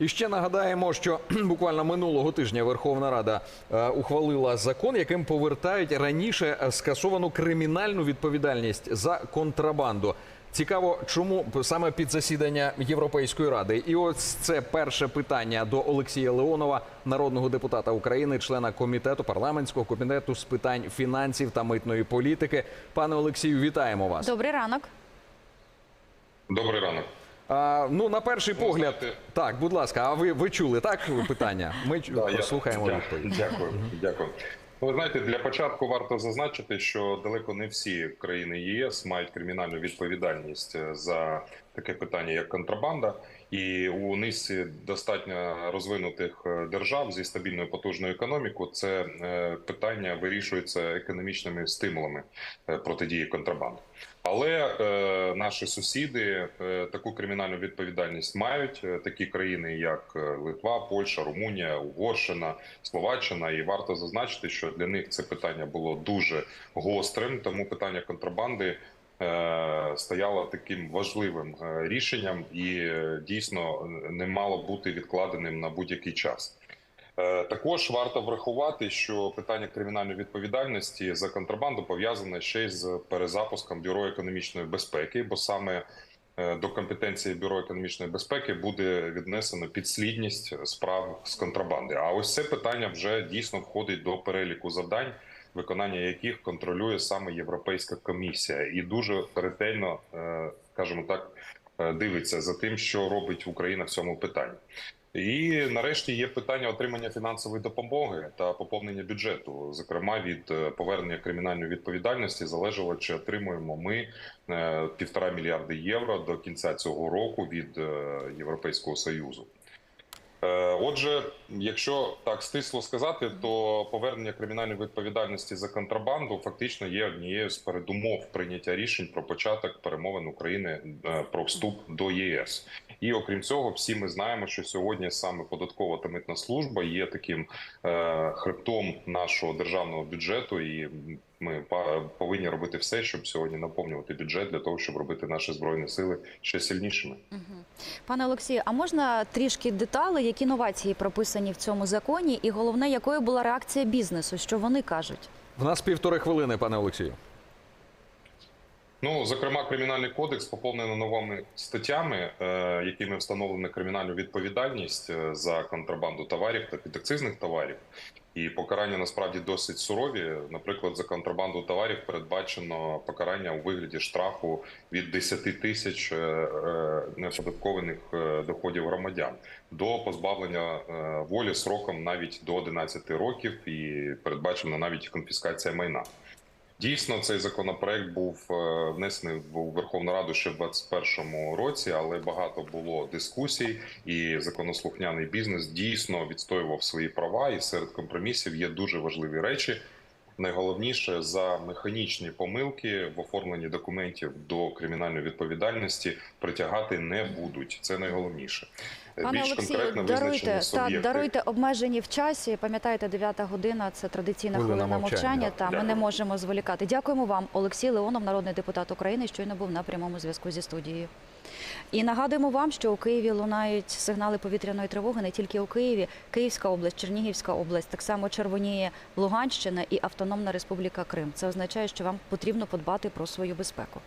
І ще нагадаємо, що буквально минулого тижня Верховна Рада е, ухвалила закон, яким повертають раніше е, скасовану кримінальну відповідальність за контрабанду. Цікаво, чому саме під засідання Європейської ради. І ось це перше питання до Олексія Леонова, народного депутата України, члена комітету парламентського комітету з питань фінансів та митної політики. Пане Олексію, вітаємо вас. Добрий ранок. Добрий ранок. А, ну на перший Ну, погляд, знаєте- так, будь ласка, а ви, ви чули так питання? Ми чу- Да, я- послухаємо дя- відповідь. Дякую, дякую. Ну, ви знаєте, для початку варто зазначити, що далеко не всі країни ЄС мають кримінальну відповідальність е, за таке питання, як контрабанда, і у низці достатньо розвинутих е, держав зі стабільною потужною економікою це е, питання вирішується економічними стимулами е, протидії контрабанди. Але е, наші сусіди е, таку кримінальну відповідальність мають. Е, Такі країни, як Литва, Польща, Румунія, Угорщина, Словаччина. І варто зазначити, що для них це питання було дуже гострим. Тому питання контрабанди е, стояло таким важливим е, рішенням і е, дійсно не мало бути відкладеним на будь-який час. Також варто врахувати, що питання кримінальної відповідальності за контрабанду пов'язане ще й з перезапуском бюро економічної безпеки, бо саме до компетенції бюро економічної безпеки буде віднесено підслідність справ з контрабанди. А ось це питання вже дійсно входить до переліку завдань, виконання яких контролює саме Європейська комісія, і дуже ретельно, е, скажімо так, е, дивиться за тим, що робить Україна в цьому питанні. І нарешті є питання отримання фінансової допомоги та поповнення бюджету. Зокрема, від е, повернення кримінальної відповідальності залежало, чи отримуємо ми півтора мільярди євро до кінця цього року від Європейського союзу. Е, Отже, якщо так стисло сказати, то повернення кримінальної відповідальності за контрабанду фактично є однією з передумов прийняття рішень про початок перемовин України е, про вступ до ЄС. І окрім цього, всі ми знаємо, що сьогодні саме податкова та митна служба є таким е, хребтом нашого державного бюджету, і ми повинні робити все, щоб сьогодні наповнювати бюджет для того, щоб робити наші збройні сили ще сильнішими. Пане Олексію, а можна трішки деталей, які новації прописані в цьому законі, і головне, якою була реакція бізнесу? Що вони кажуть? В нас півтори хвилини, пане Олексію. Ну, зокрема, кримінальний кодекс поповнено новими статтями, е, якими встановлена кримінальну відповідальність е, за контрабанду товарів та підакцизних товарів. І покарання насправді досить сурові. Наприклад, за контрабанду товарів передбачено покарання у вигляді штрафу від 10 тисяч е, неоподаткованих доходів громадян до позбавлення волі сроком навіть до 11 років, і передбачена навіть конфіскація майна. Дійсно, цей законопроект був е, внесений в Верховну Раду ще в 2021 році, але багато було дискусій, і законослухняний бізнес дійсно відстоював свої права. І серед компромісів є дуже важливі речі. Найголовніше за механічні помилки в оформленні документів до кримінальної відповідальності притягати не будуть. Це найголовніше. Пане Більш Олексію, даруйте та даруйте обмежені в часі. Пам'ятаєте, 9 година це традиційна Хвилина хвилина, мовчання. мовчання. Та ми не можемо зволікати. Дякуємо вам, Олексій Леонов, народний депутат України, щойно був на прямому зв'язку зі студією. І нагадуємо вам, що у Києві лунають сигнали повітряної тривоги не тільки у Києві, Київська область, Чернігівська область, так само червоніє Луганщина і Автономна Республіка Крим. Це означає, що вам потрібно подбати про свою безпеку.